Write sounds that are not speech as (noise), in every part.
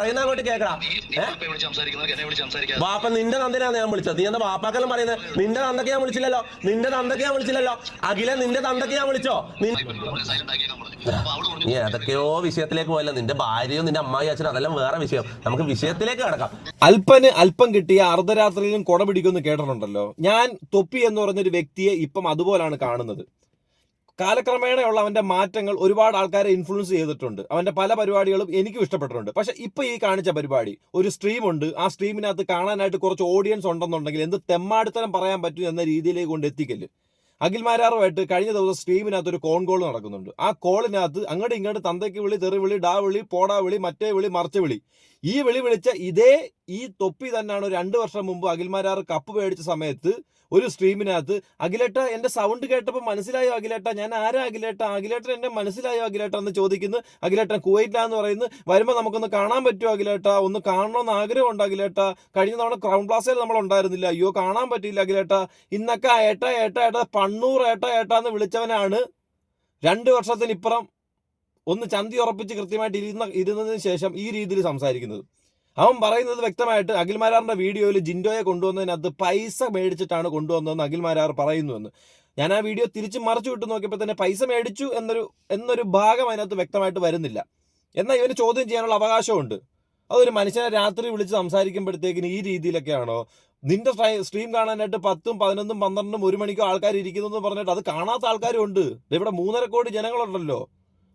പറയുന്ന അങ്ങോട്ട് കേക്കടാ. ബാപ്പ നിന്റെ നന്ദനാണ് ഞാൻ വിളിച്ചത്. നീ എന്താ വാപ്പാക്കെല്ലാം പറയുന്നത് നിന്റെ തന്തക്ക് ഞാൻ വിളിച്ചില്ലല്ലോ. നിന്റെ തന്തക്ക് ഞാൻ വിളിച്ചില്ലല്ലോ. അഖില നിന്റെ തന്തക്ക് ഞാൻ വിളിച്ചോ? നീ ഏതൊക്കെയോ വിഷയത്തിലേക്ക് പോയല്ലോ. നിന്റെ ഭാര്യയോ നിന്റെ അമ്മായി അച്ഛനും അതെല്ലാം വേറെ വിഷയം. നമുക്ക് വിഷയത്തിലേക്ക് കിടക്കാം. അല്പന് അല്പം കിട്ടിയ അർദ്ധരാത്രിയിലും കൊട പിടിക്കുമെന്ന് കേട്ടിട്ടുണ്ടല്ലോ. ഞാൻ തൊപ്പി എന്ന് പറഞ്ഞൊരു വ്യക്തിയെ ഇപ്പം അതുപോലാണ് കാണുന്നത്. കാലക്രമേണയുള്ള അവന്റെ മാറ്റങ്ങൾ ഒരുപാട് ആൾക്കാരെ ഇൻഫ്ലുവൻസ് ചെയ്തിട്ടുണ്ട്. അവന്റെ പല പരിപാടികളും എനിക്കും ഇഷ്ടപ്പെട്ടിട്ടുണ്ട്. പക്ഷേ ഇപ്പൊ ഈ കാണിച്ച പരിപാടി ഒരു സ്ട്രീം ഉണ്ട്. ആ സ്ട്രീമിനകത്ത് കാണാനായിട്ട് കുറച്ച് ഓഡിയൻസ് ഉണ്ടെന്നുണ്ടെങ്കിൽ എന്ത് തെമ്മാടിത്തരം പറയാൻ പറ്റും എന്ന രീതിയിലേക്ക് കൊണ്ട് എത്തിക്കൽ. അഖിൽമാരാറുമായിട്ട് കഴിഞ്ഞ ദിവസം സ്ട്രീമിനകത്ത് ഒരു കോൺ കോൾ നടക്കുന്നുണ്ട്. ആ കോളിനകത്ത് അങ്ങോട്ട് ഇങ്ങോട്ട് തന്തയ്ക്ക് വിളി തെറി വിളി ഡാ വിളി പോടാ വിളി മറ്റേ വിളി മറിച്ച വിളി. ഈ വിളി വിളിച്ച ഇതേ ഈ തൊപ്പി തന്നെയാണ് രണ്ട് വർഷം മുമ്പ് അഖിൽമാരാർ കപ്പ് മേടിച്ച സമയത്ത് ഒരു സ്ട്രീമിനകത്ത് അഖിലേട്ട എന്റെ സൗണ്ട് കേട്ടപ്പോൾ മനസ്സിലായോ അഖിലേട്ട? ഞാൻ ആരാ അഖിലേട്ട? അഖിലേട്ടൻ എന്നെ മനസ്സിലായോ അഖിലേട്ട എന്ന് ചോദിക്കുന്നു. അഖിലേട്ടൻ കുവൈറ്റിലാന്ന് പറയുന്നു. വരുമ്പോൾ നമുക്കൊന്ന് കാണാൻ പറ്റുമോ അഖിലേട്ട? ഒന്ന് കാണണമെന്ന് ആഗ്രഹമുണ്ട് അഖിലേട്ട? കഴിഞ്ഞ തവണ ക്രൗൺ പ്ലാസയിൽ നമ്മൾ ഉണ്ടായിരുന്നില്ല. അയ്യോ കാണാൻ പറ്റിയില്ല അഖിലേട്ട. ഇന്നൊക്കെ ഏട്ട ഏട്ട ഏട്ട പണ്ണൂർ ഏട്ട ഏട്ട എന്ന് വിളിച്ചവനാണ്. രണ്ട് വർഷത്തിനിപ്പുറം ഒന്ന് ചന്തി ഉറപ്പിച്ച് കൃത്യമായിട്ട് ഇരുന്ന ഇരുന്നതിന് ശേഷം ഈ രീതിയിൽ സംസാരിക്കുന്നത്. അവൻ പറയുന്നത് വ്യക്തമായിട്ട് അഖിൽമാരാറിന്റെ വീഡിയോയിൽ ജിൻഡോയെ കൊണ്ടുവന്നതിനകത്ത് പൈസ മേടിച്ചിട്ടാണ് കൊണ്ടുവന്നതെന്ന് അഖിൽമാരാർ പറയുന്നുവെന്ന്. ഞാൻ ആ വീഡിയോ തിരിച്ച് മറിച്ചു വിട്ട് നോക്കിയപ്പോൾ തന്നെ പൈസ മേടിച്ചു എന്നൊരു എന്നൊരു ഭാഗം അതിനകത്ത് വ്യക്തമായിട്ട് വരുന്നില്ല. എന്നാൽ ഇവന് ചോദ്യം ചെയ്യാനുള്ള അവകാശമുണ്ട്. അതൊരു മനുഷ്യനെ രാത്രി വിളിച്ച് സംസാരിക്കുമ്പോഴത്തേക്കിന് ഈ രീതിയിലൊക്കെയാണോ? നിന്റെ സ്ട്രീം കാണാനായിട്ട് പത്തും പതിനൊന്നും പന്ത്രണ്ടും ഒരു മണിക്കോ ആൾക്കാർ ഇരിക്കുന്നു എന്ന് പറഞ്ഞിട്ട് അത് കാണാത്ത ആൾക്കാരും ഉണ്ട്. ഇവിടെ മൂന്നര കോടി ജനങ്ങളുണ്ടല്ലോ.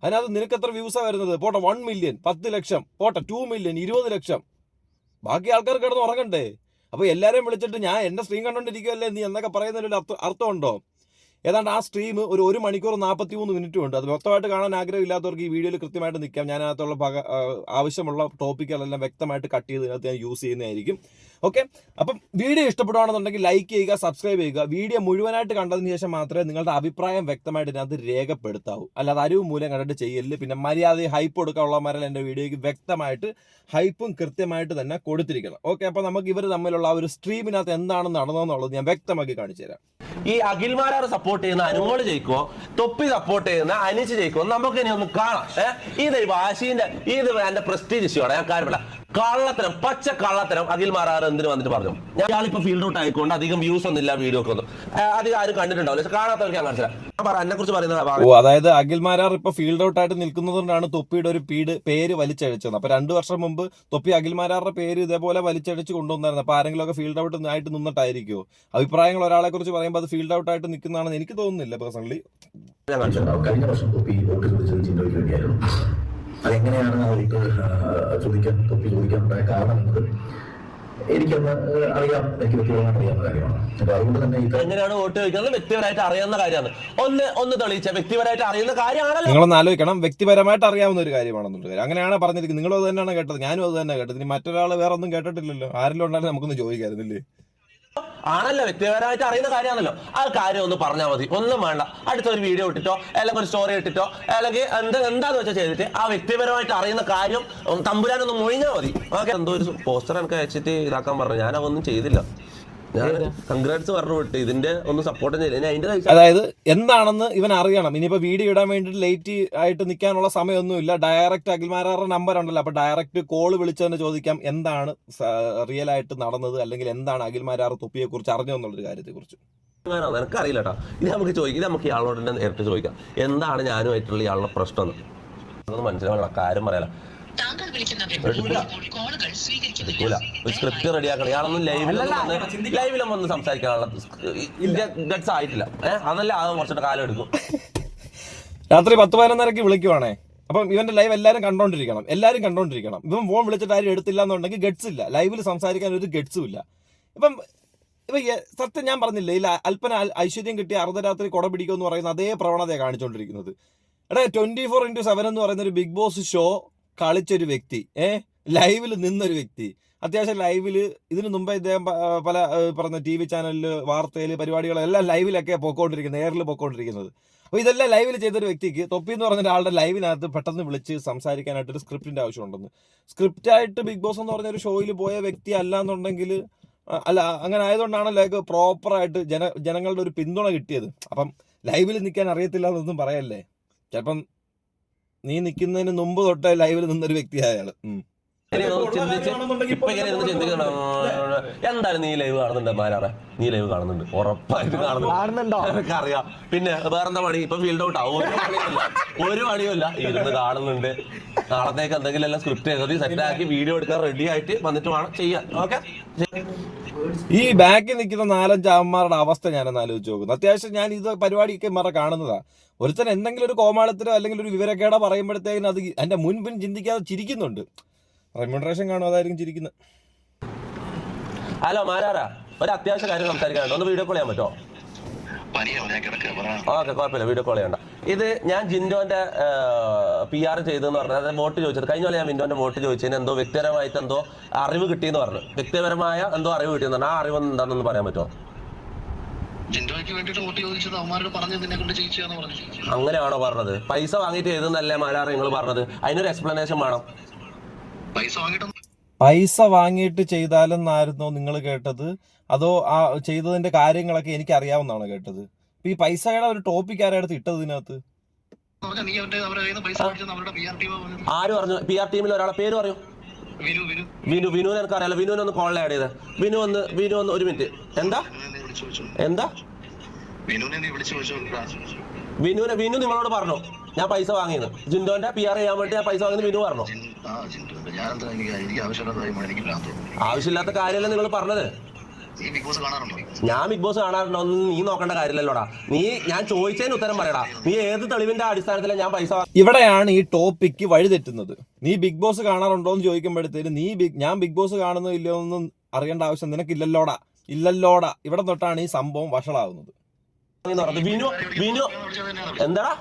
അതിനകത്ത് നിനക്ക് എത്ര വ്യൂസാണ് വരുന്നത്? പോട്ടെ വൺ മില്യൺ പത്ത് ലക്ഷം പോട്ടെ ടു മില്യൺ ഇരുപത് ലക്ഷം. ബാക്കി ആൾക്കാർ കിടന്ന് ഉറങ്ങണ്ടേ? അപ്പോൾ എല്ലാരെയും വിളിച്ചിട്ട് ഞാൻ എന്റെ സ്ട്രീം കണ്ടോണ്ടിരിക്കുകയല്ലേ നീ എന്നൊക്കെ പറയുന്നതിൽ അർത്ഥം അർത്ഥമുണ്ടോ? ഏതാണ്ട് ആ സ്ട്രീം ഒരു ഒരു മണിക്കൂർ നാൽപ്പത്തി മൂന്ന് മിനിറ്റും ഉണ്ട്. അത് വ്യക്തമായിട്ട് കാണാൻ ആഗ്രഹമില്ലാത്തവർക്ക് ഈ വീഡിയോയിൽ കൃത്യമായിട്ട് നിൽക്കാം. ഞാൻ ഭാഗ ആവശ്യമുള്ള ടോപ്പിക്കുകളെല്ലാം വ്യക്തമായിട്ട് കട്ട് ചെയ്ത് ഇതിനകത്ത് ഞാൻ യൂസ് ചെയ്യുന്നതായിരിക്കും. ഓക്കെ? അപ്പം വീഡിയോ ഇഷ്ടപ്പെടുകയാണെന്നുണ്ടെങ്കിൽ ലൈക്ക് ചെയ്യുക സബ്സ്ക്രൈബ് ചെയ്യുക. വീഡിയോ മുഴുവനായിട്ട് കണ്ടതിന് ശേഷം മാത്രമേ നിങ്ങളുടെ അഭിപ്രായം വ്യക്തമായിട്ട് ഇതിനകത്ത് രേഖപ്പെടുത്താവൂ. അല്ലാതെ അരിവ് മൂലം കണ്ടിട്ട് ചെയ്യൽ പിന്നെ മര്യാദ ഹൈപ്പ് കൊടുക്കാനുള്ളമാരെല്ലാം എന്റെ വീഡിയോയ്ക്ക് വ്യക്തമായിട്ട് ഹൈപ്പും കൃത്യമായിട്ട് തന്നെ കൊടുത്തിരിക്കണം ഓക്കെ അപ്പോൾ നമുക്ക് ഇവർ തമ്മിലുള്ള ആ ഒരു സ്ട്രീമിനകത്ത് എന്താണ് നടന്നതെന്നുള്ളത് ഞാൻ വ്യക്തമാക്കി കാണിച്ചു തരാം. ഈ അഖിൽമാരാർ സപ്പോർട്ട് ചെയ്യുന്ന അനുമോൾ ജയിക്കോ തൊപ്പി സപ്പോർട്ട് ചെയ്യുന്ന അനിച്ച് ജയിക്കോ നമുക്ക് ഇനി ഒന്ന് കാണാം. ഇത് വാശീന്റെ ഇത് എന്റെ പ്രസ്റ്റീജ് ഇഷ്യൂടെ ഞാൻ കാര്യമില്ല. കള്ളത്തരം പച്ച കള്ളത്തരം അഖിൽമാരാർ എന്തിനു വന്നിട്ട് പറഞ്ഞു? ഞാനിപ്പോ ഫീൽഡ് ഔട്ട് ആയിക്കൊണ്ട് അധികം വ്യൂസ് ഒന്നും ഇല്ല വീഡിയോ ഒക്കെ ഒന്നും അധികം ആരും കണ്ടിട്ടുണ്ടാവില്ല. കാണാത്തവർക്ക് ഞാൻ കാണിച്ചില്ല എന്നെ കുറിച്ച് പറയുന്നത് ഓ അതായത് അഖിൽമാരാർ ഇപ്പൊ ഫീൽഡ് ഔട്ട് ആയിട്ട് നിൽക്കുന്നതുകൊണ്ടാണ് തൊപ്പിയുടെ ഒരു പീഡ് പേര് വലിച്ചഴിച്ചത്. അപ്പൊ രണ്ടു വർഷം മുമ്പ് തൊപ്പി അഖിൽ മാരാറുടെ പേര് ഇതേപോലെ വലിച്ചഴിച്ച് കൊണ്ടുവന്നായിരുന്നു. അപ്പൊ ആരെങ്കിലും ഒക്കെ ഫീൽഡ് ഔട്ട് ആയിട്ട് നിന്നിട്ടായിരിക്കുമോ അഭിപ്രായങ്ങൾ ഒരാളെ കുറിച്ച് പറയുമ്പോൾ അത് ഫീൽഡ് ഔട്ട് ആയിട്ട് നിൽക്കുന്നതാണെന്ന് എനിക്ക് തോന്നുന്നില്ല പേഴ്സണലി ഞാൻ കാണിച്ചു ഉണ്ടാവും. കഴിഞ്ഞ വർഷം തൊപ്പി വോട്ട് ചോദിച്ചത് ജിൻഡോയ്ക്ക് വേണ്ടിയായിരുന്നു. അതെങ്ങനെയാണ് അവർക്ക് ചോദിക്കാൻ തൊപ്പി ചോദിക്കാൻ ചോദിക്കാനുണ്ടായ കാരണം എന്നത് എനിക്കൊന്ന് അറിയാം. എനിക്ക് വ്യക്തിപരമായിട്ട് അറിയാവുന്ന കാര്യമാണ്. അപ്പൊ അതുകൊണ്ട് തന്നെ ഇത് എങ്ങനെയാണ് വോട്ട് ചോദിക്കുന്നത്? വ്യക്തിപരമായിട്ട് അറിയാവുന്ന കാര്യമാണ്. ഒന്ന് ഒന്ന് തെളിയിച്ച. വ്യക്തിപരമായിട്ട് അറിയുന്ന കാര്യമാണല്ലോ. നിങ്ങളൊന്ന് ആലോചിക്കണം. വ്യക്തിപരമായിട്ട് അറിയാവുന്ന ഒരു കാര്യമാണെന്നുള്ള കാര്യം അങ്ങനെയാണ് പറഞ്ഞിരിക്കുന്നത്. നിങ്ങളും അത് തന്നെയാണ് കേട്ടത്. ഞാനും അത് തന്നെ കേട്ടത്. ഇനി മറ്റൊരാൾ വേറെ ഒന്നും കേട്ടിട്ടില്ലല്ലോ. ആരെല്ലാം ഉണ്ടായാലും നമുക്കൊന്ന് ചോദിക്കായിരുന്നില്ലേ ആണല്ലോ വ്യക്തിപരമായിട്ട് അറിയുന്ന കാര്യമാണല്ലോ. ആ കാര്യം ഒന്ന് പറഞ്ഞാൽ മതി. ഒന്നും വേണ്ട. അടുത്തൊരു വീഡിയോ ഇട്ടിട്ടോ അല്ലെങ്കിൽ ഒരു സ്റ്റോറി ഇട്ടിട്ടോ അല്ലെങ്കിൽ എന്താ എന്താന്ന് വെച്ചാൽ ചെയ്തിട്ട് ആ വ്യക്തിപരമായിട്ട് അറിയുന്ന കാര്യം തമ്പുരാനൊന്ന് മൊഴിഞ്ഞാൽ മതി. ഓക്കെ? എന്തോ ഒരു പോസ്റ്റർ എനിക്ക് അയച്ചിട്ട് ഇതാക്കാൻ പറഞ്ഞു. ഞാൻ അതൊന്നും ചെയ്തില്ല. ഞാൻ കൺഗ്രാറ്റ്സ് പറഞ്ഞു വിട്ട്. ഇതിന്റെ ഒന്ന് സപ്പോർട്ട് അതിന്റെ അതായത് എന്താണെന്ന് ഇവൻ അറിയണം. ഇനിയിപ്പോ വീഡിയോ ഇടാൻ വേണ്ടിയിട്ട് ലേറ്റ് ആയിട്ട് നിൽക്കാനുള്ള സമയമൊന്നുമില്ല. ഡയറക്റ്റ് അഖിൽമാരാറുടെ നമ്പർ ഉണ്ടല്ലോ. അപ്പൊ ഡയറക്റ്റ് കോൾ വിളിച്ചതിന് ചോദിക്കാം എന്താണ് റിയൽ ആയിട്ട് നടന്നത്? അല്ലെങ്കിൽ എന്താണ് അഖിൽമാരാർ തൊപ്പിയെ കുറിച്ച് അറിഞ്ഞു എന്നുള്ളൊരു കാര്യത്തെ കുറിച്ച് എനിക്കറിയില്ല കേട്ടോ ഇത് നമുക്ക് ചോദിക്കാം ഇത് നമുക്ക് ഇയാളോട് തന്നെ നേരിട്ട് ചോദിക്കാം. എന്താണ് ഞാനുമായിട്ടുള്ള ഇയാളുടെ പ്രശ്നം എന്ന്. അതൊന്നും കാര്യം പറയാലോ. താങ്കൾ വിളിക്കുന്ന വ്യക്തി കോളുകൾ സ്വീകരിക്കുന്നില്ല. ഒരു സ്ക്രിപ്റ്റ് റെഡിയാക്കണം ഇയാളൊന്നും ലൈവിലൊന്നും ലൈവിലും വന്ന് സംസാരിക്കാനുള്ള ഗഡ്സ് ആയിട്ടില്ല. ഏഹ് അതല്ല അത് കുറച്ചിട്ട് കാലം എടുക്കും. (laughs) രാത്രി പത്ത് പതിനൊന്നരക്ക് വിളിക്കുവാണേ. അപ്പം ഇവന്റെ ലൈവ് എല്ലാവരും കണ്ടോണ്ടിരിക്കണം. എല്ലാവരും കണ്ടോണ്ടിരിക്കണം. ഇവൻ ഫോൺ വിളിച്ചിട്ട് ആരും എടുത്തില്ല എന്നുണ്ടെങ്കിൽ ഗഡ്സ് ഇല്ല ലൈവിൽ സംസാരിക്കാൻ ഒരു ഗഡ്സും ഇല്ല. ഇപ്പം ഇപ്പൊ സത്യം ഞാൻ പറഞ്ഞില്ലേ ഇല്ല അല്പന ഐശ്വര്യം കിട്ടിയ അർദ്ധരാത്രി കൊട പിടിക്കും എന്ന് പറയുന്ന അതേ പ്രവണതയാണ് കാണിച്ചുകൊണ്ടിരിക്കുന്നത് എടാ ട്വന്റി ഫോർ ഇന്റു സെവൻ എന്ന് പറയുന്ന ഒരു ബിഗ് ബോസ് ഷോ കളിച്ചൊരു വ്യക്തി ഏഹ് ലൈവിൽ നിന്നൊരു വ്യക്തി. അത്യാവശ്യം ലൈവിൽ ഇതിനു മുമ്പേ ഇദ്ദേഹം പല പറഞ്ഞ ടി വി ചാനലിൽ വാർത്തയിൽ പരിപാടികളെല്ലാം ലൈവിലൊക്കെ പൊക്കോണ്ടിരിക്കുന്നത് എയറിൽ പൊക്കോണ്ടിരിക്കുന്നത്. അപ്പോൾ ഇതെല്ലാം ലൈവിൽ ചെയ്തൊരു വ്യക്തിക്ക് തൊപ്പി എന്ന് പറഞ്ഞ ഒരാളുടെ ലൈവിനകത്ത് പെട്ടെന്ന് വിളിച്ച് സംസാരിക്കാനായിട്ട് ഒരു സ്ക്രിപ്റ്റിന്റെ ആവശ്യമുണ്ടെന്ന്. സ്ക്രിപ്റ്റായിട്ട് ബിഗ് ബോസ് എന്ന് പറഞ്ഞ ഒരു ഷോയിൽ പോയ വ്യക്തി അല്ല എന്നുണ്ടെങ്കിൽ അല്ല അങ്ങനെ ആയതുകൊണ്ടാണല്ലോ അയാൾക്ക് പ്രോപ്പറായിട്ട് ജന ജനങ്ങളുടെ ഒരു പിന്തുണ കിട്ടിയത്. അപ്പം ലൈവിൽ നിൽക്കാൻ അറിയത്തില്ല എന്നൊന്നും പറയല്ലേ? ചിലപ്പം നീ നിൽക്കുന്നതിന് മുമ്പ് തൊട്ടേ ലൈവിൽ നിന്നൊരു വ്യക്തിയായ ചിന്തിക്കണം. എന്തായാലും നീ ലൈവ് കാണുന്നുണ്ട് മാരാറെ. നീ ലൈവ് കാണുന്നുണ്ട്. ഉറപ്പായിട്ട് കാണുന്നുണ്ടോ. അറിയാം പിന്നെ വേറെന്താ പണി? ഇപ്പൊ ഫീൽഡ് ഔട്ട് ആവും. ഒരു പണിയുമില്ല. ഒരു പണിയുമില്ല. ഇരുന്ന് കാണുന്നുണ്ട്. നാളത്തേക്ക് എന്തെങ്കിലും എല്ലാം സ്ക്രിപ്റ്റ് എഴുതി സെറ്റാക്കി വീഡിയോ എടുക്കാൻ റെഡി ആയിട്ട് വന്നിട്ട് വേണം ചെയ്യാൻ. ഓക്കെ ഈ ബാക്കിൽ നിൽക്കുന്ന നാലഞ്ച് അമ്മമാരുടെ അവസ്ഥ ഞാനൊന്ന് ആലോചിച്ച് നോക്കുന്നു. അത്യാവശ്യം ഞാൻ ഇത് പരിപാടിയൊക്കെ മറ കാണുന്നതാ. ഒരുത്തൻ എന്തെങ്കിലും ഒരു കോമാളത്തിലോ അല്ലെങ്കിൽ ഒരു വിവരക്കേടോ പറയുമ്പോഴത്തേക്കും അത് എന്റെ മുൻപിൻ ചിന്തിക്കാതെ ചിരിക്കുന്നുണ്ട്. റെമ്യൂണറേഷൻ കാണും അതായിരിക്കും ചിരിക്കുന്നത്. ഹലോ മാരാറാ ഒരു അത്യാവശ്യ കാര്യം സംസാരിക്കാനുണ്ട്. ഒന്ന് വീഡിയോ കോൾ ചെയ്യാൻ പറ്റുമോ? ഓക്കെ കുഴപ്പമില്ല. വീഡിയോ കോൾ ചെയ്യണ്ട. ഇത് ഞാൻ ജിൻഡോന്റെ പി ആർ ചെയ്തെന്ന് പറഞ്ഞത് അതായത് വോട്ട് ചോദിച്ചത്. കഴിഞ്ഞ പോലെ ഞാൻ വിൻഡോന്റെ വോട്ട് ചോദിച്ചതിന് എന്തോ വ്യക്തിപരമായിട്ട് എന്തോ അറിവ് കിട്ടിയെന്ന് പറഞ്ഞു. വ്യക്തിപരമായ എന്തോ അറിവ് കിട്ടിയെന്ന് പറഞ്ഞു. ആ അറിവ് എന്താണെന്ന് പറയാൻ പറ്റുമോ? ജിൻഡോയ്ക്ക് വേണ്ടിട്ട് വോട്ട് ചോദിച്ചത് അവന്മാരോട് പറഞ്ഞു നിന്നെ കൊണ്ട് പറഞ്ഞു. അങ്ങനെയാണോ പറഞ്ഞത്? പൈസ വാങ്ങിട്ട് എഴുതുന്നല്ലേ മാരാറ് നിങ്ങൾ പറഞ്ഞത്? അതിനൊരു എക്സ്പ്ലനേഷൻ വേണം. പൈസ വാങ്ങിയിട്ട് പൈസ വാങ്ങിയിട്ട് ചെയ്താലെന്നായിരുന്നോ നിങ്ങൾ കേട്ടത്? അതോ ആ ചെയ്തതിന്റെ കാര്യങ്ങളൊക്കെ എനിക്ക് അറിയാവുന്നതാണോ കേട്ടത്? ഈ പൈസയുടെ ഒരു ടോപ്പിക് ആരാടുത്ത് ഇട്ടത് ഇതിനകത്ത്? ആര് പറഞ്ഞു? പി ആർ ടീമിൽ ഒരാളെ പേര് പറയൂ. വിനു വിനു. എനിക്ക് അറിയാലോ വിനുവിനെ ഒന്ന് കോളിൽ ആഡ് ചെയ്ത്. വിനു ഒന്ന് വിനു ഒന്ന് ഒരു മിനിറ്റ് എന്താ? എന്താ? വിനുവിനെ നീ വിളിച്ചു ചോദിച്ചു വിനുവിനെ. വിനു നിങ്ങളോട് പറഞ്ഞു. ഞാൻ പൈസ വാങ്ങിയത് ജിൻഡോന്റെ പി ആർ ചെയ്യാൻ വേണ്ടി ഞാൻ പൈസ വാങ്ങിയത് വിനു പറഞ്ഞു. ആ ജിൻഡോ ഞാൻ എന്താ എനിക്ക് എനിക്ക് ആവശ്യമുള്ള എനിക്ക് ഇല്ലാത്തത് ആവശ്യമില്ലാത്ത കാര്യമല്ല നിങ്ങൾ പറഞ്ഞത്? നീ ബിഗ് ബോസ് കാണാറുണ്ടോ? ഞാൻ ബിഗ് ബോസ് കാണാറുണ്ടോ? ഒന്നും നീ നോക്കേണ്ട കാര്യമില്ലല്ലോടാ. നീ ഞാൻ ചോദിച്ചതിന് ഉത്തരം പറയടാ. നീ ഏത് തെളിവിന്റെ അടിസ്ഥാനത്തിലാണ് ഞാൻ പൈസ വാ- ഇവിടെയാണ് ഈ ടോപ്പിക്ക് വഴിതെറ്റുന്നത്. നീ ബിഗ് ബോസ് കാണാറുണ്ടോ എന്ന് ചോദിക്കുമ്പോഴത്തേന് നീ ബിഗ് ഞാൻ ബിഗ് ബോസ് കാണുന്നോ ഇല്ലയോ എന്നും അറിയേണ്ട ആവശ്യം നിനക്കില്ലല്ലോടാ. ഇല്ലല്ലോടാ. ഇവിടെ തൊട്ടാണ് ഈ സംഭവം വഷളാവുന്നത്. വിനു വിനു എന്താടാ?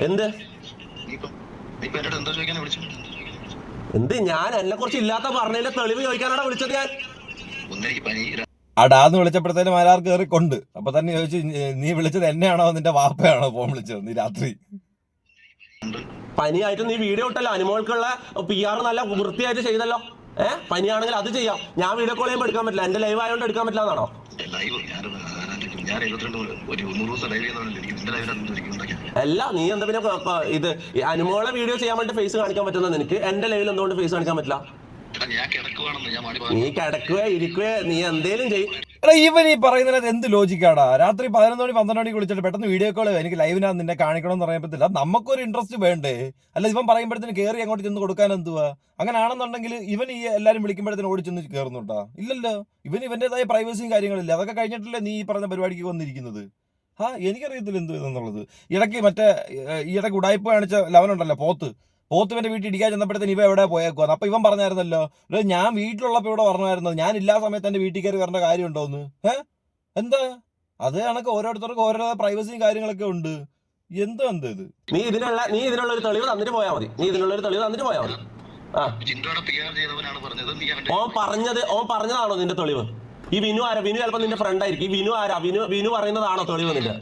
എന്ത്? നീ ഇപ്പൊ എന്നോട് എന്തോ ചോദിക്കാൻ വിളിച്ചത്? എന്ത് ഞാൻ എന്നെ കുറിച്ച് ഇല്ലാത്ത പറഞ്ഞതിന്റെ തെളിവ് ചോദിക്കാനാണ് വിളിച്ചത് ഞാൻ? അടാന്ന് വിളിച്ചപ്പോഴത്തേനും ആരാർ കയറി കൊണ്ട്. അപ്പൊ തന്നെ ചോദിച്ചു നീ വിളിച്ചത് എന്നെയാണോ? നിന്റെ വാപ്പയാണോ? ഫോൺ വിളിച്ചത് നീ രാത്രി. പനിയായിട്ട് നീ വീഡിയോ ഇട്ടല്ലോ. അനുമോൾക്കുള്ള പി ആർ നല്ല വൃത്തിയായിട്ട് ചെയ്തല്ലോ. ഏഹ് പനിയാണെങ്കിൽ അത് ചെയ്യാം. ഞാൻ വീഡിയോ കോൾ ചെയ്യുമ്പോൾ എടുക്കാൻ പറ്റില്ല. എന്റെ ലൈവ് ആയതുകൊണ്ട് എടുക്കാൻ പറ്റില്ല എന്നാണോ? ഞാൻ ഞാൻ എഴുപത്തിരണ്ട് ഒരു ദിവസം ലൈവ് എനിക്ക് നിന്റെ അല്ല നീ എന്താ പിന്നെ ഇത് അനുമോളെ വീഡിയോ ചെയ്യാൻ വേണ്ടി ഫേസ് കാണിക്കാൻ പറ്റുന്ന നിനക്ക്? എന്റെ ലൈവിൽ എന്തുകൊണ്ട് ഫേസ് കാണിക്കാൻ പറ്റില്ല? നീ കിടക്കുക ഇരിക്കുക നീ എന്തേലും ചെയ് എടാ ഇവൻ ഈ പറയുന്നതിനകത്ത് എന്ത് ലോജിക്കാടാ രാത്രി പതിനൊന്ന് മണി പന്ത്രണ്ട് മണിക്ക് വിളിച്ചിട്ട് പെട്ടെന്ന് വീഡിയോ കോൾ എനിക്ക് ലൈവിനകത്ത് നിന്നെ കാണിക്കണമെന്ന് പറ്റില്ല നമുക്കൊരു ഇൻട്രസ്റ്റ് വേണ്ടേ? അല്ല ഇവൻ പറയുമ്പോഴത്തേന് കയറി അങ്ങോട്ട് ചെന്ന് കൊടുക്കാൻ എന്തുവാ? അങ്ങനെ ആണെന്നുണ്ടെങ്കിൽ ഇവൻ ഈ എല്ലാവരും വിളിക്കുമ്പോഴത്തേന് ഓടി ചെന്ന് കയറുന്നുണ്ടാ ഇല്ലല്ലോ. ഇവൻ ഇവന്റേതായ പ്രൈവസിയും കാര്യങ്ങളില്ല. അതൊക്കെ കഴിഞ്ഞിട്ടല്ലേ നീ ഈ പറഞ്ഞ പരിപാടിക്ക് വന്നിരിക്കുന്നത്. ആ എനിക്കറിയത്തില്ല എന്തു എന്നുള്ളത് ഇടയ്ക്ക് മറ്റേ ഈ ഇടയ്ക്ക് ഉടായ്പ കാണിച്ച ലവനുണ്ടല്ലോ പോത്ത്. പോത്ത് ഇവന്റെ വീട്ടിൽ ഇടിക്കാൻ ചെന്നപ്പോഴത്തേന് ഇവ എവിടെ പോയേക്കുവാന്ന് അപ്പൊ ഇവൻ പറഞ്ഞായിരുന്നല്ലോ "എടോ, ഞാൻ വീട്ടിലുള്ളപ്പോ ഇവിടെ പറഞ്ഞായിരുന്നു. ഞാൻ ഇല്ലാത്ത സമയത്ത് എന്റെ വീട്ടിൽ കയറി വരേണ്ട കാര്യമുണ്ടോന്ന് ഏഹ് എന്താ? അത് കണക്ക് ഓരോരുത്തർക്കും ഓരോ പ്രൈവസിയും കാര്യങ്ങളൊക്കെ ഉണ്ട്. എന്തോ എന്താ ഇത്? നീ ഇതിനുള്ള നീ ഇതിനുള്ള ഒരു തെളിവ് തന്നിട്ട് പോയാൽ മതി. നീ ഇതിനുള്ള ഒരു തെളിവ് തന്നിട്ട് പോയാൽ മതി. ഓ പറഞ്ഞത് ഓൻ പറഞ്ഞതാണോ നിന്റെ തെളിവ്? ഈ വിനു ആരാ? വിനു ചിലപ്പോ നിന്റെ ഫ്രണ്ട് ആയിരിക്കും. ഈ വിനു ആരാ? വിനു വിനു പറയുന്നതാണോ തെളിവ് നിന്റെ?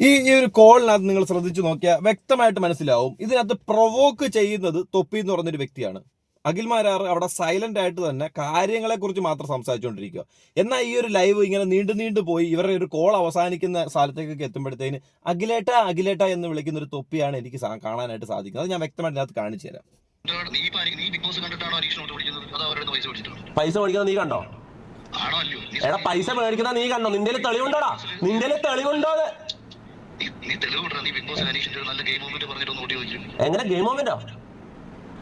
ഈ ഈ ഒരു കോളിനകത്ത് നിങ്ങൾ ശ്രദ്ധിച്ചു നോക്കിയാൽ വ്യക്തമായിട്ട് മനസ്സിലാവും. ഇതിനകത്ത് പ്രൊവോക്ക് ചെയ്യുന്നത് തൊപ്പി എന്ന് പറഞ്ഞൊരു വ്യക്തിയാണ്. അഖിൽമാരാർ അവിടെ സൈലന്റ് ആയിട്ട് തന്നെ കാര്യങ്ങളെ കുറിച്ച് മാത്രം സംസാരിച്ചുകൊണ്ടിരിക്കുക. എന്നാൽ ഈ ഒരു ലൈവ് ഇങ്ങനെ നീണ്ടു നീണ്ടു പോയി ഇവരുടെ ഒരു കോൾ അവസാനിക്കുന്ന സ്ഥലത്തേക്കൊക്കെ എത്തുമ്പോഴത്തേന് അഖിലേട്ട അഖിലേട്ട എന്ന് വിളിക്കുന്ന ഒരു തൊപ്പിയാണ് എനിക്ക് കാണാനായിട്ട് സാധിക്കുന്നത്. അത് ഞാൻ വ്യക്തമായിട്ട് ഇതിനകത്ത് കാണിച്ചു തരാം. നീ ഇപ്പൊ ആര്- നീ ബിഗ് ബോസ് കണ്ടിട്ടാണോ അരീക്ഷണോട്ട് വിളിക്കുന്നത് അതോ അവരുടെ പൈസ മേടിക്കുന്നത് നീ കണ്ടോ? എടാ പൈസ മേടിക്കുന്ന നീ കണ്ടോ? നിന്റെ തെളിവുണ്ടോടാ? നിന്റെ തെളിവുണ്ടോ? നീ- നീ തെളിവ് വിടണം നീ ബിഗ് ബോസിൽ അനീഷിന്റെ ഒരു നല്ല ഗെയിം മൂവ്മെന്റ് പറഞ്ഞിട്ട് ഒന്ന് വോട്ട് ചോദിച്ചു എങ്ങനെ ഗെയിം മൊമെന്റോ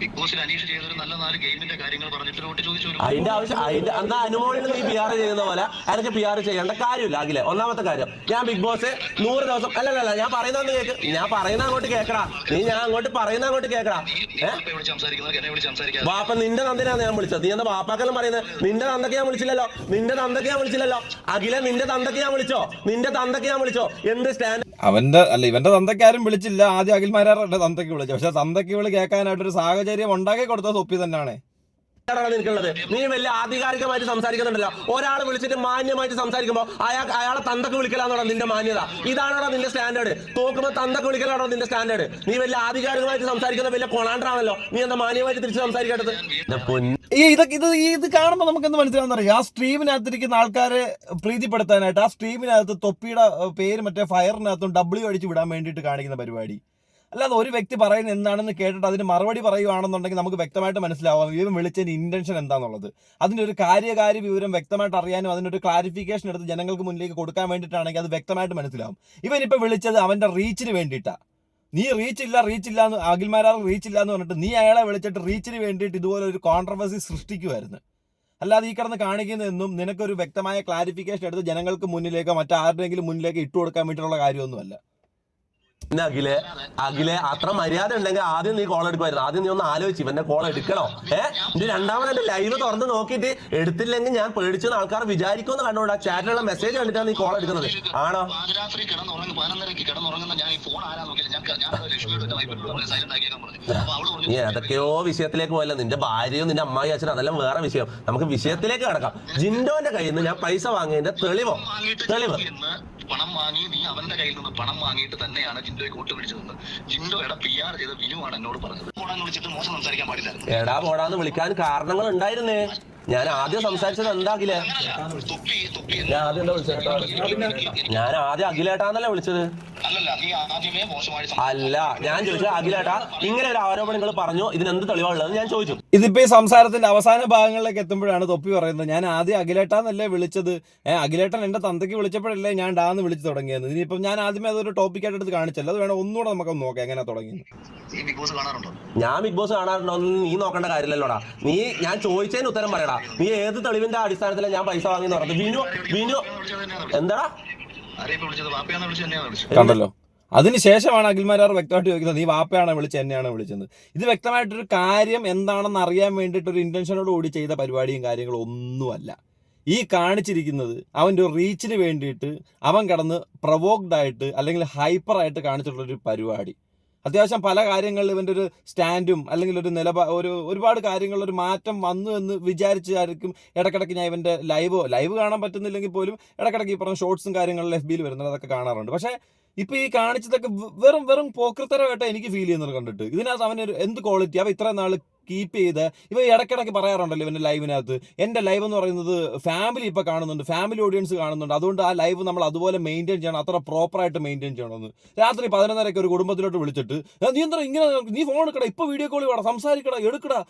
ബിഗ് ബോസിൽ അനീഷ് ചെയ്തൊരു നല്ല നാല് ഗെയിമിന്റെ കാര്യങ്ങൾ പറഞ്ഞിട്ട് വോട്ട് ചോദിച്ചു അതിന്റെ ആവശ്യം അതിന്റെ എന്താ അനുമോളിന് നീ പി ആർ ചെയ്യുന്ന പോലെ? എനിക്ക് പി ആർ ചെയ്യേണ്ട കാര്യമില്ല അഖിലെ. ഒന്നാമത്തെ കാര്യം ഞാൻ ബിഗ് ബോസ് നൂറ് ദിവസം അല്ലല്ല ഞാൻ പറയുന്ന കേക്ക്. ഞാൻ പറയുന്ന അങ്ങോട്ട് കേക്കടാ. നീ ഞാൻ അങ്ങോട്ട് പറയുന്ന അങ്ങോട്ട് കേക്കടാ. വാപ്പ നിന്റെ നന്ദിനാ ഞാൻ വിളിച്ചത്. നീ എന്താ വാപ്പാക്കെല്ലാം പറയുന്നത്? നിന്റെ തന്തക്ക് ഞാൻ വിളിച്ചില്ലല്ലോ. നിന്റെ തന്തക്ക് ഞാൻ വിളിച്ചില്ലല്ലോ. അഖില നിന്റെ തന്തക്ക് ഞാൻ വിളിച്ചോ? നിന്റെ തന്തക്ക് ഞാൻ വിളിച്ചോ? എന്ത് സ്റ്റാൻഡ് അവന്റെ അല്ല ഇവന്റെ തന്തയ്ക്കാരും വിളിച്ചില്ല. ആദ്യം അഖിൽമാരാറുടെ തന്തയ്ക്ക് വിളിച്ചു. പക്ഷെ തന്തയ്ക്ക് വിളി കേൾക്കാനായിട്ടൊരു സാഹചര്യം ഉണ്ടാക്കി കൊടുത്ത സൊപ്പി തന്നെയാണ്. ാണ് നിനക്കുള്ളത് നീ വലിയ ആധികാരികമായിട്ട് സംസാരിക്കുന്നുണ്ടല്ലോ. ഒരാൾ വിളിച്ചിട്ട് മാന്യമായിട്ട് സംസാരിക്കുമ്പോൾ അയാൾ അയാളെ തന്തക്ക് വിളിക്കലാണോ നിന്റെ മാന്യത. ഇതാണോ നിന്റെ സ്റ്റാൻഡേർഡ്. തോക്കുമ്പോ തന്തക്ക് വിളിക്കലാണോ നിന്റെ സ്റ്റാൻഡേർഡ്. നീ വലിയ ആധികാരികമായിട്ട് സംസാരിക്കുന്ന വലിയ കൊണാണ്ടാണല്ലോ നീ എന്താ മാന്യമായിട്ട് തിരിച്ച് സംസാരിക്കേണ്ടത് ഈ ഇതൊക്കെ ഇത് ഇത് കാണുമ്പോൾ നമുക്ക് എന്ത് മനസ്സിലാവുന്നറിയാം? ആ സ്ട്രീമിനകത്തിരിക്കുന്ന ആൾക്കാരെ പ്രീതിപ്പെടുത്താനായിട്ട് ആ സ്ട്രീമിനകത്ത് തൊപ്പിയുടെ പേര് മറ്റേ ഫയറിനകത്തും ഡബ്ല്യു അടിച്ച് വിടാൻ വേണ്ടിയിട്ട് കാണിക്കുന്ന പരിപാടി. അല്ലാതെ ഒരു വ്യക്തി പറയുന്ന എന്താണെന്ന് കേട്ടിട്ട് അതിന് മറുപടി പറയുകയാണെന്നുണ്ടെങ്കിൽ നമുക്ക് വ്യക്തമായിട്ട് മനസ്സിലാവാം. ഇവൻ വിളിച്ചതിന് ഇന്റൻഷൻ എന്താണെന്നുള്ളത് അതിന്റെ ഒരു കാര്യകാര്യ വിവരം വ്യക്തമായിട്ട് അറിയാനും അതിനൊരു ക്ലാരിഫിക്കേഷൻ എടുത്ത് ജനങ്ങൾക്ക് മുന്നിലേക്ക് കൊടുക്കാൻ വേണ്ടിയിട്ടാണെങ്കിൽ അത് വ്യക്തമായിട്ട് മനസ്സിലാവും. ഇവൻ ഇപ്പോൾ വിളിച്ചത് അവന്റെ റീച്ചിന് വേണ്ടിയിട്ടാണ് നീ റീച്ച് ഇല്ല റീച്ച് ഇല്ല എന്ന് അഖിൽമാരാൾ റീച്ച് ഇല്ല എന്ന് പറഞ്ഞിട്ട് നീ അയാളെ വിളിച്ചിട്ട് റീച്ചിന് വേണ്ടിയിട്ട് ഇതുപോലെ ഒരു കോൺട്രവേഴ്സി സൃഷ്ടിക്കുമായിരുന്നു അല്ലാതെ ഈ കിടന്ന് കാണിക്കുന്നതെന്നും നിനക്കൊരു വ്യക്തമായ ക്ലാരിഫിക്കേഷൻ എടുത്ത് ജനങ്ങൾക്ക് മുന്നിലേക്കോ മറ്റാരുടെങ്കിലും മുന്നിലേക്ക് ഇട്ടുകൊടുക്കാൻ വേണ്ടിയിട്ടുള്ള കാര്യമൊന്നുമല്ല. പിന്നെ അഖിലെ അഖിലെ അത്ര മര്യാദ ഉണ്ടെങ്കിൽ ആദ്യം നീ കോൾ എടുക്കുമായിരുന്നു. ആദ്യം നീ ഒന്ന് ആലോചിച്ച് ഇവന്റെ കോൾ എടുക്കണോ? ഏ? ഇത് രണ്ടാമത് എന്റെ ലൈവ് തുറന്ന് നോക്കിയിട്ട് എടുത്തില്ലെങ്കിൽ ഞാൻ പേടിച്ചെന്ന് ആൾക്കാർ വിചാരിക്കുമെന്ന് കണ്ടുകൊണ്ട് ആ ചാറ്റിലുള്ള മെസ്സേജ് കണ്ടിട്ടാണ് നീ കോൾ എടുക്കുന്നത്. ആണോ? നീ ഏതൊക്കെയോ വിഷയത്തിലേക്ക് പോയല്ല. നിന്റെ ഭാര്യയോ നിന്റെ അമ്മായി അച്ഛനും അതെല്ലാം വേറെ വിഷയം. നമുക്ക് വിഷയത്തിലേക്ക് കിടക്കാം. ജിൻഡോന്റെ കയ്യിൽ നിന്ന് ഞാൻ പൈസ വാങ്ങിയതിന്റെ തെളിവോ. തെളിവ്. പണം വാങ്ങി നീ അവന്റെ കയ്യിൽ നിന്ന് പണം വാങ്ങിയിട്ട് തന്നെയാണ് ജിൻഡോയെ കൂട്ട് പിടിച്ചതെന്ന് ജിൻഡോയുടെ പി ആർ ചെയ്ത വിനുവാണ് എന്നോട് പറഞ്ഞത്. ഫോണെന്ന് വിളിച്ചിട്ട് മോശം സംസാരിക്കാൻ പാടില്ലായിരുന്നു. എടാ മോഡാന്ന് വിളിക്കാൻ കാരണങ്ങൾ ഉണ്ടായിരുന്നേ. ഞാൻ ആദ്യം സംസാരിച്ചത് എന്താകില? ഞാൻ ആദ്യം എന്താ വിളിച്ചത്? ഞാൻ ആദ്യം അഖിലേട്ടാന്നല്ലേ വിളിച്ചത്? അല്ലല്ല നീ ആദ്യമേ മോശമായി അല്ല ഞാൻ ചോദിച്ചത് അഖിലേട്ടാ ഇങ്ങനെ ഒരു ആരോപണം നിങ്ങൾ പറഞ്ഞു ഇതിന് എന്ത് തെളിവാണുള്ളത് ഞാൻ ചോദിച്ചു. ഇതിപ്പോ ഈ സംസാരത്തിന്റെ അവസാന ഭാഗങ്ങളിലേക്ക് എത്തുമ്പോഴാണ് തൊപ്പി പറയുന്നത്. ഞാൻ ആദ്യം അഖിലേട്ടാന്നല്ലേ വിളിച്ചത്. ഏഹ് അഖിലേട്ടൻ എന്റെ തന്തയ്ക്ക് വിളിച്ചപ്പോഴല്ലേ ഞാൻ ഡാന്ന് വിളിച്ചു തുടങ്ങിയത്. ഇനിയിപ്പം ഞാൻ ആദ്യമേ അതൊരു ടോപ്പിക്കായിട്ട് എടുത്ത് കാണിച്ചല്ലോ. അത് വേണം ഒന്നുകൂടെ നമുക്ക് നോക്കാം എങ്ങനെ തുടങ്ങിയത് നീ ബിഗ് ബോസ് കാണാറുണ്ടോ? ഞാൻ ബിഗ് ബോസ് കാണാറുണ്ടോ നീ നോക്കേണ്ട കാര്യമില്ലല്ലോടാ. നീ ഞാൻ ചോദിച്ചതിന് ഉത്തരം പറയടാ. നീ ഏത് തെളിവിന്റെ അടിസ്ഥാനത്തിലാണ് ഞാൻ പൈസ വാങ്ങി പറഞ്ഞത്? വിനു വിനു എന്താടാ? കണ്ടല്ലോ. അതിനുശേഷമാണ് അഖിൽമാരാർ വ്യക്തമായിട്ട് ചോദിക്കുന്നത് നീ വാപ്പയാണോ വിളിച്ചത് എന്നെയാണോ വിളിച്ചത്? ഇത് വ്യക്തമായിട്ടൊരു കാര്യം എന്താണെന്ന് അറിയാൻ വേണ്ടിയിട്ട് ഒരു ഇന്റൻഷനോട് കൂടി ചെയ്ത പരിപാടിയും കാര്യങ്ങളും ഒന്നുമല്ല. ഈ കാണിച്ചിരിക്കുന്നത് അവന്റെ റീച്ചിന് വേണ്ടിയിട്ട് അവൻ കിടന്ന് പ്രൊവോക്ഡ് ആയിട്ട് അല്ലെങ്കിൽ ഹൈപ്പറായിട്ട് കാണിച്ചിട്ടുള്ളൊരു പരിപാടി. അത്യാവശ്യം പല കാര്യങ്ങളിൽ ഇവന്റെ ഒരു സ്റ്റാൻഡും അല്ലെങ്കിൽ ഒരു നിലപാ ഒരു ഒരുപാട് കാര്യങ്ങളിൽ ഒരു മാറ്റം വന്നു എന്ന് വിചാരിച്ചായിരിക്കും ഇടക്കിടയ്ക്ക് ഞാൻ ഇവന്റെ ലൈവോ ലൈവ് കാണാൻ പറ്റുന്നില്ലെങ്കിൽ പോലും ഇടക്കിടയ്ക്ക് ഈ പറഞ്ഞ ഷോർട്സും കാര്യങ്ങളിൽ എഫ് ബിയിൽ വരുന്നത് അതൊക്കെ കാണാറുണ്ട്. പക്ഷേ ഇപ്പൊ ഈ കാണിച്ചതൊക്കെ വെറും വെറും പോക്കൃത്തരമായിട്ടാണ് എനിക്ക് ഫീൽ ചെയ്യുന്നത് കണ്ടിട്ട്. ഇതിനകത്ത് അവനൊരു എന്ത് ക്വാളിറ്റി അവ ഇത്ര നാൾ കീപ്പ് ചെയ്ത്. ഇവ ഇടയ്ക്കിടയ്ക്ക് പറയാറുണ്ടല്ലോ ഇവന്റെ ലൈവിനകത്ത് എന്റെ ലൈവ് എന്ന് പറയുന്നത് ഫാമിലി ഇപ്പോൾ കാണുന്നുണ്ട് ഫാമിലി ഓഡിയൻസ് കാണുന്നുണ്ട്. അതുകൊണ്ട് ആ ലൈവ് നമ്മൾ അതുപോലെ മെയിന്റെയിൻ ചെയ്യണം അത്ര പ്രോപ്പറായിട്ട് മെയിന്റെയിൻ ചെയ്യണമെന്ന്. രാത്രി പതിനൊന്നരയ്ക്ക് ഒരു കുടുംബത്തിലോട്ട് വിളിച്ചിട്ട് "ഏ, നീ എന്താ ഇങ്ങനെ നീ ഫോൺ എടുക്കടാ ഇപ്പോൾ വീഡിയോ കോൾ വേണം സംസാരിക്കടാ എടുക്കടാ.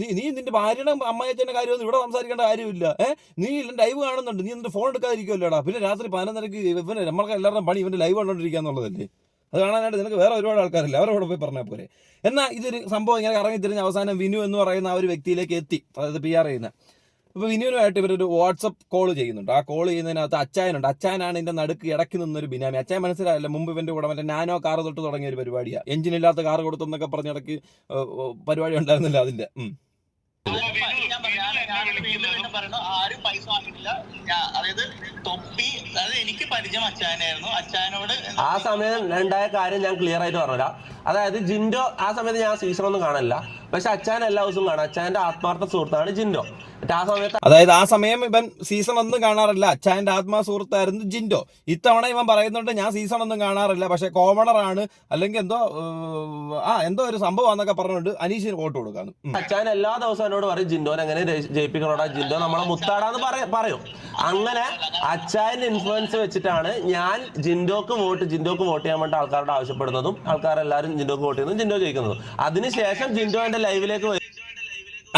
നീ നീ നിന്റെ ഭാര്യയുടെ അമ്മയച്ചന്റെ കാര്യമൊന്നും ഇവിടെ സംസാരിക്കേണ്ട കാര്യമില്ല. ഏ നീ ലൈവ് കാണുന്നുണ്ട് നീ എന്നിട്ട് ഫോൺ എടുക്കാതിരിക്കുമല്ലോടാ പിന്നെ രാത്രി പതിനൊന്നരയ്ക്ക് ഇവന് നമ്മൾക്ക് എല്ലാവരുടെയും പണി ഇവന്റെ ലൈവ് കണ്ടോണ്ടിരിക്കുക എന്നുള്ളതല്ലേ അത് കാണാനായിട്ട് നിനക്ക് വേറെ ഒരുപാട് ആൾക്കാരില്ല? അവരോട് പോയി പറഞ്ഞാൽ പോരെ. എന്നാൽ ഇതൊരു സംഭവം ഇങ്ങനെ കറങ്ങി തിരിഞ്ഞ് അവസാനം വിനു എന്ന് പറയുന്ന ആ ഒരു വ്യക്തിയിലേക്ക് എത്തി. അതായത് പി ആർ ചെയ്യുന്ന. അപ്പോൾ വിനുവിനുമായിട്ട് ഇവരൊരു വാട്സപ്പ് കോൾ ചെയ്യുന്നുണ്ട്. ആ കോൾ ചെയ്യുന്നതിനകത്ത് അച്ചായനുണ്ട്. അച്ചായനാണ് ഇതിന്റെ നടുക്ക് ഇടയ്ക്ക് നിന്നൊരു ബിനാമി. അച്ചായൻ മനസ്സിലായില്ല മുമ്പ് ഇവന്റെ കൂടെ മറ്റേ നാനോ കാർ തൊട്ട് തുടങ്ങിയ ഒരു പരിപാടിയാണ് എഞ്ചിനില്ലാത്ത കാർ കൊടുത്തെന്നൊക്കെ പറഞ്ഞ ഇടയ്ക്ക് പരിപാടി ഉണ്ടായിരുന്നില്ല അതിന്റെ. പറയുന്നു ആരും പൈസ വാങ്ങിയിട്ടില്ല. അതായത് തൊപ്പി അതായത് എനിക്ക് പരിചയം അച്ചായനായിരുന്നു അച്ചായനോട് ആ സമയം ഉണ്ടായ കാര്യം ഞാൻ ക്ലിയർ ആയിട്ട് പറഞ്ഞുതരാം. അതായത് ജിൻഡോ ആ സമയത്ത് ഞാൻ സീസൺ ഒന്നും കാണില്ല പക്ഷെ അച്ചാൻ എല്ലാ ദിവസവും കാണാം. അച്ചാന്റെ ആത്മാർത്ഥ സുഹൃത്താണ് ജിൻഡോ. അതായത് ആ സമയം ഇവൻ സീസൺ ഒന്നും കാണാറില്ല. അച്ചായന്റെ ആത്മാ സുഹൃത്തായിരുന്നു ജിൻഡോ. ഇത്തവണ ഇവൻ പറയുന്നുണ്ട് ഞാൻ സീസൺ ഒന്നും കാണാറില്ല. പക്ഷെ കോമണർ ആണ്. അല്ലെങ്കിൽ എന്തോ ആ എന്തോ ഒരു സംഭവം എന്നൊക്കെ പറഞ്ഞുകൊണ്ട് അനീഷിന് വോട്ട് കൊടുക്കാന്ന്. അച്ഛൻ എല്ലാ ദിവസവും എന്നോട് പറയും ജിൻഡോനെ അങ്ങനെ ജയി- ജയിപ്പിക്കണോടാ ജിൻഡോ? നമ്മളെ മുത്താടാന്ന് പറ- പറയും. അങ്ങനെ അച്ചായന്റെ ഇൻഫ്ലുവൻസ് വെച്ചിട്ടാണ് ഞാൻ ജിൻഡോക്ക് വോട്ട് ജിൻഡോക്ക് വോട്ട് ചെയ്യാൻ വേണ്ടി ആൾക്കാരോട് ആവശ്യപ്പെടുന്നതും ആൾക്കാരെല്ലാവരും ജിൻഡോക്ക് വോട്ട് ചെയ്യുന്നതും ജിൻഡോ ജയിക്കുന്നതും. അതിനുശേഷം ജിൻഡോ എന്റെ ലൈവിലേക്ക്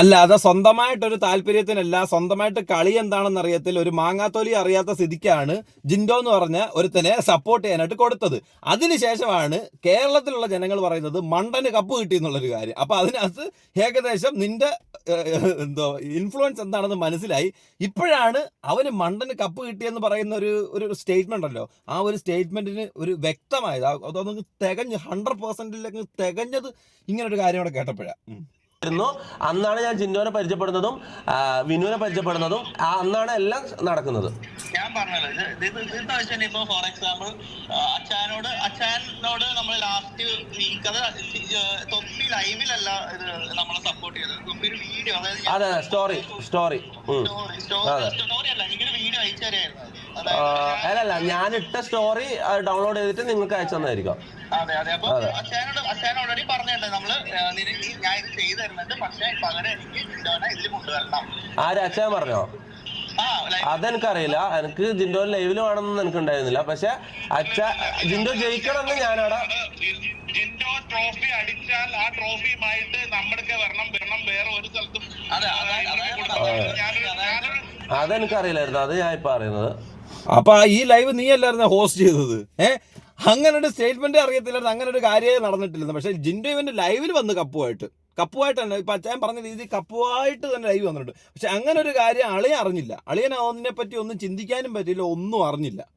അല്ല അത് സ്വന്തമായിട്ടൊരു താല്പര്യത്തിനല്ല. സ്വന്തമായിട്ട് കളി എന്താണെന്ന് അറിയത്തിൽ ഒരു മാങ്ങാത്തോലി അറിയാത്ത സ്ഥിതിക്കാണ് ജിൻഡോ എന്ന് പറഞ്ഞ ഒരുത്തനെ സപ്പോർട്ട് ചെയ്യാനായിട്ട് കൊടുത്തത്. അതിനുശേഷമാണ് കേരളത്തിലുള്ള ജനങ്ങൾ പറയുന്നത് മണ്ടന് കപ്പ് കിട്ടി എന്നുള്ളൊരു കാര്യം. അപ്പൊ അതിനകത്ത് ഏകദേശം നിന്റെ എന്തോ ഇൻഫ്ലുവൻസ് എന്താണെന്ന് മനസ്സിലായി. ഇപ്പോഴാണ് അവന് മണ്ടന് കപ്പ് കിട്ടിയെന്ന് പറയുന്ന ഒരു ഒരു സ്റ്റേറ്റ്മെന്റ് ഉണ്ടല്ലോ. ആ ഒരു സ്റ്റേറ്റ്മെന്റിന് ഒരു വ്യക്തമായത്. അതൊന്നും തികഞ്ഞ് ഹൺഡ്രഡ് പെർസെന്റിലേക്ക് തികഞ്ഞത് ഇങ്ങനൊരു കാര്യം കൂടെ കേട്ടപ്പോഴാണ് വരുന്നു അന്നാണ് ഞാൻ ജിൻഡോനെ പരിചയപ്പെടുന്നതും വിനുവിനെ പരിചയപ്പെടുന്നതും അന്നാണ് എല്ലാം നടക്കുന്നത്. ഞാൻ പറഞ്ഞല്ലോ വെച്ചാൽ ഇപ്പൊ ഫോർ എക്സാമ്പിൾ അച്ഛനോട് അച്ഛനോട് നമ്മൾ ലാസ്റ്റ് വീക്ക് അത് തൊപ്പി ലൈവിലല്ല ഇത് നമ്മളെ സപ്പോർട്ട് ചെയ്തത്. തൊപ്പി ഒരു വീഡിയോ അതായത് അതെ അതെ സ്റ്റോറി സ്റ്റോറി സ്റ്റോറി അല്ല എനിക്കൊരു വീഡിയോ അയച്ചു തരായിരുന്നു. അല്ലല്ല ഞാൻ ഇട്ട സ്റ്റോറി ഡൗൺലോഡ് ചെയ്തിട്ട് നിങ്ങൾക്ക് അയച്ചു തന്നായിരിക്കും. അതെ അതെ. അപ്പൊ അച്ഛനോട് അച്ഛൻ ഓൾറെഡി പറഞ്ഞിട്ടുണ്ട്. നമ്മൾ നിനക്ക് ഞാൻ ഇത് ചെയ്തു തരുന്നുണ്ട് പക്ഷെ പകരം എനിക്ക് ജിൻഡോനെ ഇതിൽ കൊണ്ടുവരണം. ആര്? അച്ഛൻ പറഞ്ഞോ? അതെനിക്കറിയില്ല. എനിക്ക് ജിൻഡോ ലൈവിൽ വേണമെന്ന് എനിക്ക് ഉണ്ടായിരുന്നില്ല പക്ഷെ അച്ഛ ജിൻഡോ ജയിക്കണം എന്ന് ഞാനവിടെ ജിൻഡോ ട്രോഫി അടിച്ചാൽ ആ ട്രോഫിയുമായിട്ട് നമ്മുടെ വരണം വരണം വേറെ ഒരു സ്ഥലത്തും. അതെനിക്കറിയില്ലായിരുന്നു. അത് ഞാൻ ഇപ്പൊ അറിയുന്നത്. അപ്പൊ ഈ ലൈവ് നീ അല്ലായിരുന്നു ഹോസ്റ്റ് ചെയ്തത്. ഏ? അങ്ങനെ ഒരു സ്റ്റേറ്റ്മെന്റ് അറിയത്തില്ലായിരുന്നു അങ്ങനെ ഒരു കാര്യമേ നടന്നിട്ടില്ലെന്ന് പക്ഷെ ജിൻഡോ ഇവന്റെ ലൈവിൽ വന്ന് കപ്പുമായിട്ട് കപ്പുമായിട്ട് തന്നെ ഇപ്പൊ അച്ഛൻ പറഞ്ഞ രീതി കപ്പുമായിട്ട് തന്നെ ലൈവ് വന്നിട്ടുണ്ട്. പക്ഷെ അങ്ങനെ ഒരു കാര്യം അളിയൻ അറിഞ്ഞില്ല. അളിയൻ അതിനെ പറ്റി ഒന്നും ചിന്തിക്കാനും പറ്റില്ല ഒന്നും അറിഞ്ഞില്ല.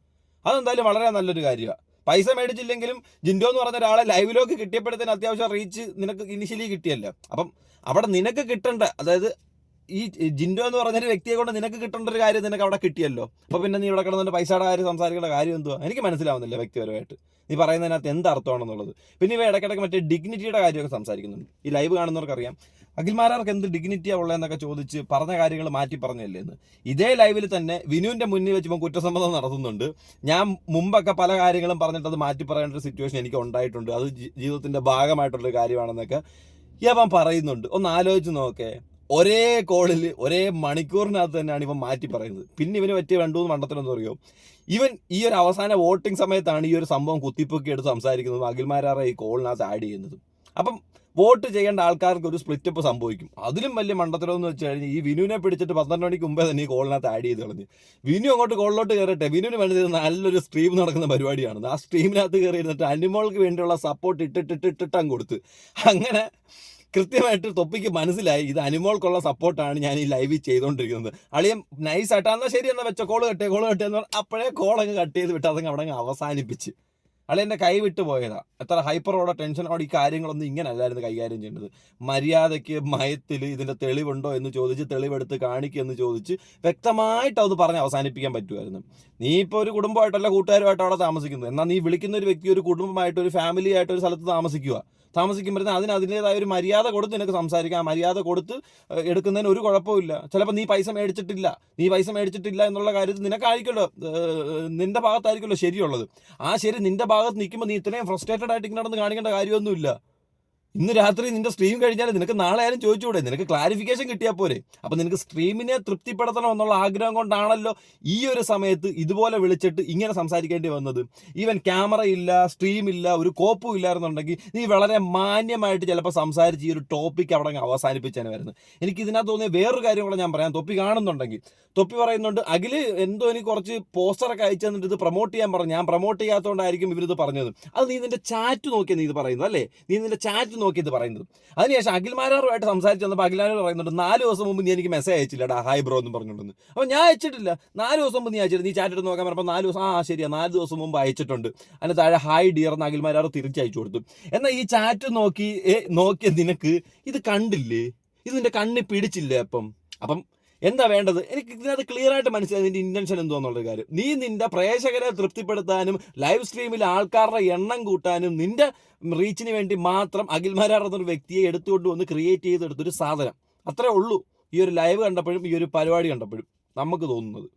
അതെന്തായാലും വളരെ നല്ലൊരു കാര്യമാണ് പൈസ മേടിച്ചില്ലെങ്കിലും ജിൻഡോ എന്ന് പറഞ്ഞ ഒരാളെ ലൈവിലേക്ക് കിട്ടിയപ്പോഴത്തേന് അത്യാവശ്യം റീച്ച് നിനക്ക് ഇനിഷ്യലി കിട്ടിയല്ലോ. അപ്പം അവിടെ നിനക്ക് കിട്ടേണ്ട അതായത് ഈ ജിൻഡോ എന്ന് പറഞ്ഞൊരു വ്യക്തിയെ കൊണ്ട് നിനക്ക് കിട്ടേണ്ട ഒരു കാര്യം നിനക്ക് അവിടെ കിട്ടിയല്ലോ. അപ്പൊ പിന്നെ നീ ഇവിടെ കിടന്നിട്ട് പൈസയുടെ കാര്യം സംസാരിക്കേണ്ട കാര്യം എന്തുവാ? എനിക്ക് മനസ്സിലാവുന്നില്ല വ്യക്തിപരമായിട്ട്. നീ പറയുന്നതിനകത്ത് എന്ത് അർത്ഥമാണെന്നുള്ളത് പിന്നെ ഇവ ഇടയ്ക്കിടയ്ക്ക് മറ്റേ ഡിഗ്നിറ്റിയുടെ കാര്യമൊക്കെ സംസാരിക്കുന്നുണ്ട്. ഈ ലൈവ് കാണുന്നവർക്കറിയാം. അഖിൽമാരാർക്ക് എന്ത് ഡിഗ്നിറ്റിയാ ഉള്ളതെന്നൊക്കെ ചോദിച്ച് പറഞ്ഞ കാര്യങ്ങൾ മാറ്റി പറഞ്ഞല്ലേ എന്ന്. ഇതേ ലൈവിൽ തന്നെ വിനുവിന്റെ മുന്നിൽ വെച്ച് ഇപ്പം കുറ്റസമ്മതം നടത്തുന്നുണ്ട്. ഞാൻ മുമ്പൊക്കെ പല കാര്യങ്ങളും പറഞ്ഞിട്ട് അത് മാറ്റി പറയേണ്ട ഒരു സിറ്റുവേഷൻ എനിക്ക് ഉണ്ടായിട്ടുണ്ട്. അത് ജീവിതത്തിന്റെ ഭാഗമായിട്ടുള്ളൊരു കാര്യമാണെന്നൊക്കെ ഇവൻ പറയുന്നുണ്ട്. ഒന്ന് ആലോചിച്ച് നോക്കേ. ഒരേ കോളിൽ ഒരേ മണിക്കൂറിനകത്ത് തന്നെയാണ് ഇവൻ മാറ്റി പറയുന്നത്. പിന്നെ ഇവന് പറ്റിയ രണ്ടു മൂന്ന് മണ്ടത്തിലെന്ന് അറിയോ? ഇവൻ ഈ ഒരു അവസാന വോട്ടിംഗ് സമയത്താണ് ഈ ഒരു സംഭവം കുത്തിപ്പൊക്കി എടുത്ത് സംസാരിക്കുന്നതും അഖിൽമാരാറെ ഈ കോളിനകത്ത് ആഡ് ചെയ്യുന്നതും. അപ്പം വോട്ട് ചെയ്യേണ്ട ആൾക്കാർക്ക് ഒരു സ്പ്ലിറ്റപ്പ് സംഭവിക്കും. അതിലും വലിയ മണ്ടത്തരമെന്ന് വെച്ച് കഴിഞ്ഞാൽ ഈ വിനുവിനെ പിടിച്ചിട്ട് പന്ത്രണ്ട് മണിക്ക് മുമ്പേ തന്നെ ഈ കോളിനകത്ത് ആഡ് ചെയ്ത് കളഞ്ഞ്. വിനു അങ്ങോട്ട് കോളിലോട്ട് കയറട്ടെ വിനുവിന് വേണ്ടി നല്ലൊരു സ്ട്രീം നടക്കുന്ന പരിപാടിയാണ്. ആ സ്ട്രീമിനകത്ത് കയറി ഇരുന്നിട്ട് അനിമോൾക്ക് വേണ്ടിയുള്ള സപ്പോർട്ട് ഇട്ടിട്ടിട്ട് ഇട്ടിട്ടങ്ങ് കൊടുത്ത്. അങ്ങനെ കൃത്യമായിട്ട് തൊപ്പിക്ക് മനസ്സിലായി. ഇത് അനുമോൾക്കുള്ള സപ്പോർട്ടാണ് ഞാൻ ഈ ലൈവിൽ ചെയ്തുകൊണ്ടിരിക്കുന്നത് അളിയൻ നൈസ് ആയിട്ടാ എന്നാൽ ശരി എന്നാൽ വെച്ച. കോൾ കട്ടേ കോൾ കട്ടേ എന്ന് പറഞ്ഞാൽ അപ്പോഴേ കോളങ്ങ് കട്ട് ചെയ്ത് വിട്ട് അതങ്ങ് അവിടെ അവസാനിപ്പിച്ച്. അളിയന്റെ കൈ വിട്ടു പോയതാ. എത്ര ഹൈപ്പറോടെ ടെൻഷനോടെ ഈ കാര്യങ്ങളൊന്നും ഇങ്ങനെ അല്ലായിരുന്നു കൈകാര്യം ചെയ്യേണ്ടത് മര്യാദയ്ക്ക് മയത്തിൽ ഇതിന്റെ തെളിവുണ്ടോ എന്ന് ചോദിച്ച് തെളിവെടുത്ത് കാണിക്കുക എന്ന് ചോദിച്ച് വ്യക്തമായിട്ട് അത് പറഞ്ഞ് അവസാനിപ്പിക്കാൻ പറ്റുമായിരുന്നു. നീ ഇപ്പോൾ ഒരു കുടുംബമായിട്ടല്ല കൂട്ടുകാരുമായിട്ട് അവിടെ താമസിക്കുന്നത്. എന്നാൽ നീ വിളിക്കുന്ന ഒരു വ്യക്തി ഒരു കുടുംബമായിട്ട് ഒരു ഫാമിലി ആയിട്ട് ഒരു സ്ഥലത്ത് താമസിക്കുക താമസിക്കുമ്പോഴത്തേന് അതിന് അതിന്റെതായ ഒരു മര്യാദ കൊടുത്ത് നിനക്ക് സംസാരിക്കാം. മര്യാദ കൊടുത്ത് എടുക്കുന്നതിന് ഒരു കുഴപ്പമില്ല ചിലപ്പോൾ നീ പൈസ മേടിച്ചിട്ടില്ല. നീ പൈസ മേടിച്ചിട്ടില്ല എന്നുള്ള കാര്യത്തിൽ നിനക്കായിരിക്കുമല്ലോ നിന്റെ ഭാഗത്തായിരിക്കുമല്ലോ ശരിയുള്ളത്. ആ ശരി നിന്റെ ഭാഗത്ത് നിൽക്കുമ്പോൾ നീ ഇത്രയും ഫ്രസ്ട്രേറ്റഡ് ആയിട്ട് ഇങ്ങനെ നടന്ന് കാണിക്കേണ്ട കാര്യമൊന്നുമില്ല. ഇന്ന് രാത്രി നിന്റെ സ്ട്രീം കഴിഞ്ഞാൽ നിനക്ക് നാളെ ആയാലും ചോദിച്ചുകൂടെ? നിനക്ക് ക്ലാരിഫിക്കേഷൻ കിട്ടിയാൽ പോരെ. അപ്പൊ നിനക്ക് സ്ട്രീമിനെ തൃപ്തിപ്പെടുത്തണം എന്നുള്ള ആഗ്രഹം കൊണ്ടാണല്ലോ ഈ ഒരു സമയത്ത് ഇതുപോലെ വിളിച്ചിട്ട് ഇങ്ങനെ സംസാരിക്കേണ്ടി വന്നത്. ഈവൻ ക്യാമറ ഇല്ല സ്ട്രീം ഇല്ല ഒരു കോപ്പും ഇല്ലായിരുന്നുണ്ടെങ്കിൽ നീ വളരെ മാന്യമായിട്ട് ചിലപ്പോൾ സംസാരിച്ച് ഈ ഒരു ടോപ്പിക് അവിടെ അവസാനിപ്പിച്ചാണ് വരുന്നത്. എനിക്ക് ഇതിനകത്ത് തോന്നിയ വേറൊരു കാര്യം കൂടെ ഞാൻ പറയാം. തൊപ്പി കാണുന്നുണ്ടെങ്കിൽ. തൊപ്പി പറയുന്നുണ്ട് അഖിൽ എന്തോ എനിക്ക് കുറച്ച് പോസ്റ്ററൊക്കെ അയച്ചു തന്നിട്ട് ഇത് പ്രൊമോട്ട് ചെയ്യാൻ പറഞ്ഞു. ഞാൻ പ്രൊമോട്ട് ചെയ്യാത്തതുകൊണ്ടായിരിക്കും ഇവരിത് പറഞ്ഞത്. അത് നീ നിന്റെ ചാറ്റ് നോക്കിയാൽ നീ ഇത് പറയുന്നത് അല്ലേ? നീ നിന്റെ ചാറ്റ് നോക്കി ഇത് പറയുന്നത്. അതിനുശേഷം അഖിൽമാരാറുമായിട്ട് സംസാരിച്ച് വന്നപ്പോൾ അഖിൽമാരോട് പറയുന്നുണ്ട് നാല് ദിവസം മുമ്പ് നീ എനിക്ക് മെസ്സേജ് അയച്ചില്ലടാ ഹായ് ബ്രോ എന്ന് പറഞ്ഞിട്ടുണ്ടെന്ന് അപ്പോൾ ഞാൻ അയച്ചിട്ടില്ല. നാല് ദിവസം മുമ്പ് നീ അയച്ചിട്ട് നീ ചാറ്റ് നോക്കാൻ പറഞ്ഞപ്പോൾ നാല് ദിവസം ആ ശരിയാ നാല് ദിവസം മുമ്പ് അയച്ചിട്ടുണ്ട്. അതിന് താഴെ ഹായ് ഡിയർ എന്ന് അഖിൽമാരാർ തിരിച്ചയച്ചു കൊടുത്തു. എന്നാൽ ഈ ചാറ്റ് നോക്കി നോക്കിയ നിനക്ക് ഇത് കണ്ടില്ലേ? ഇത് നിന്റെ കണ്ണി പിടിച്ചില്ലേ അപ്പം? അപ്പം എന്താ വേണ്ടത്? എനിക്ക് ഇതിനകത്ത് ക്ലിയർ ആയിട്ട് മനസ്സിലായി നിന്റെ ഇന്റൻഷൻ എന്തോന്നുള്ളൊരു കാര്യം. നീ നിന്റെ പ്രേക്ഷകരെ തൃപ്തിപ്പെടുത്താനും ലൈവ് സ്ട്രീമിൽ ആൾക്കാരുടെ എണ്ണം കൂട്ടാനും നിന്റെ റീച്ചിന് വേണ്ടി മാത്രം അഖിൽമാരാർ എന്നൊരു വ്യക്തിയെ എടുത്തുകൊണ്ട് വന്ന് ക്രിയേറ്റ് ചെയ്തെടുത്തൊരു സാധനം. അത്രേ ഉള്ളൂ. ഈ ഒരു ലൈവ് കണ്ടപ്പോഴും ഈ ഒരു പരിപാടി കണ്ടപ്പോഴും നമുക്ക് തോന്നുന്നത്.